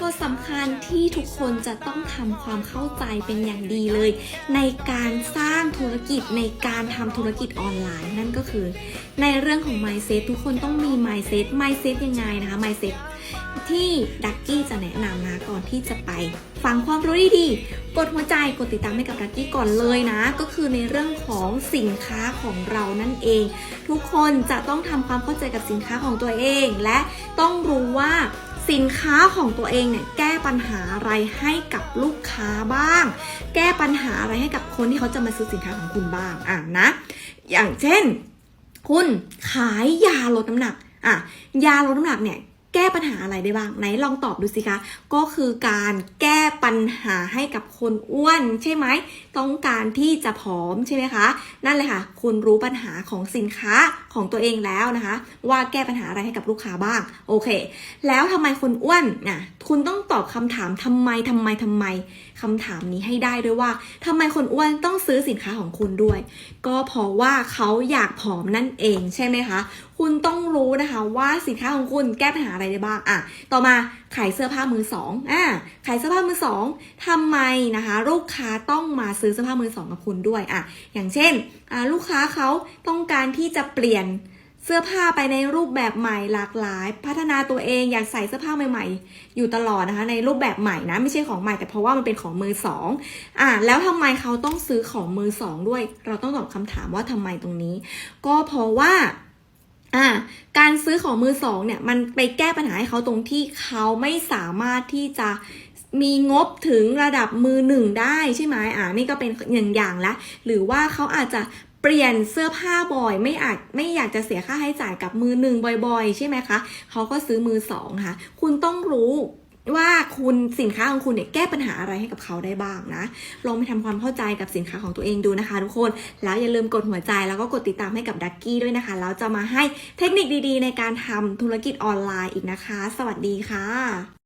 ก็สำคัญที่ทุกคนจะต้องทำความเข้าใจเป็นอย่างดีเลย ในการสร้างธุรกิจในการทำธุรกิจออนไลน์ นั่นก็คือ ในเรื่องของ mindset ทุกคนต้องมี mindset mindset ยังไงนะคะ mindset ที่ดักกี้จะแนะนำนะก่อนที่จะไป ฟังความรู้ดีๆกดหัวใจกดติดตามให้กับดักกี้ก่อนเลยนะ ก็คือในเรื่องของสินค้าของเรานั่นเอง ทุกคนจะต้องทำความเข้าใจกับสินค้าของตัวเอง และต้องรู้ว่า สินค้าของตัวเองเนี่ยแก้ปัญหาอะไรให้กับลูกค้าบ้าง แก้ปัญหาอะไรให้กับคนที่เขาจะมาซื้อสินค้าของคุณบ้างอะนะ อย่างเช่น คุณขายยาลดน้ำหนักอะยาลดน้ำหนักเนี่ย แก้ปัญหาอะไรได้บ้าง ไหนลองตอบดูสิคะ ก็คือการแก้ปัญหาให้กับคนอ้วนใช่ไหม ต้องการที่จะผอมใช่ไหมคะ นั่นเลยค่ะ คุณรู้ปัญหาของสินค้าของตัวเองแล้วนะคะ ว่าแก้ปัญหาอะไรให้กับลูกค้าบ้าง โอเค แล้วทำไมคนอ้วนน่ะคุณต้องตอบคำถามทำไมทำไมทำไมคำถามนี้ให้ได้ด้วยว่าทำไมคนอ้วนต้องซื้อสินค้าของคุณด้วย ก็เพราะว่าเขาอยากผอมนั่นเองใช่ไหมคะ คุณต้องรู้นะคะว่าสินค้าของคุณแก้ปัญหาอะไรได้บ้างอะต่อมาขายเสื้อผ้ามือสองอะขายเสื้อผ้ามือสองทำไมนะคะ ลูกค้าต้องมาซื้อเสื้อผ้ามือสองกับคุณด้วยอะอย่างเช่นอ่าลูกค้าเขาต้องการที่จะเปลี่ยน เสื้อผ้าไปในรูปแบบใหม่หลากหลาย พัฒนาตัวเองอยากใส่เสื้อผ้าใหม่ๆ อยู่ตลอดนะคะ ในรูปแบบใหม่นะไม่ใช่ของใหม่แต่เพราะว่ามันเป็นของมือสองอะแล้วทำไมเขาต้องซื้อของมือสองด้วย เราต้องตอบคำถามว่าทำไมตรงนี้ ก็เพราะว่าอ่าการซื้อของมือสองเนี่ยมันไปแก้ปัญหาให้เขาตรงที่เขาไม่สามารถที่จะมีงบถึงระดับมือหนึ่งได้ใช่ไหมอ่านี่ก็เป็นหนึ่งอย่างละ หรือว่าเขาอาจจะ เปลี่ยนเสื้อผ้าบ่อยไม่อาจไม่อยากจะเสียค่าใช้จ่ายกับมือหนึ่งบ่อยๆ ใช่ไหมคะเขาก็ซื้อมือสองค่ะ คุณต้องรู้ว่าคุณสินค้าของคุณเนี่ยแก้ปัญหาอะไรให้กับเขาได้บ้างนะ ลองไปทำความเข้าใจกับสินค้าของตัวเองดูนะคะทุกคน แล้วอย่าลืมกดหัวใจแล้วก็กดติดตามให้กับดักกี้ด้วยนะคะ แล้วจะมาให้เทคนิคดีๆ ในการทำธุรกิจออนไลน์อีกนะคะ สวัสดีค่ะ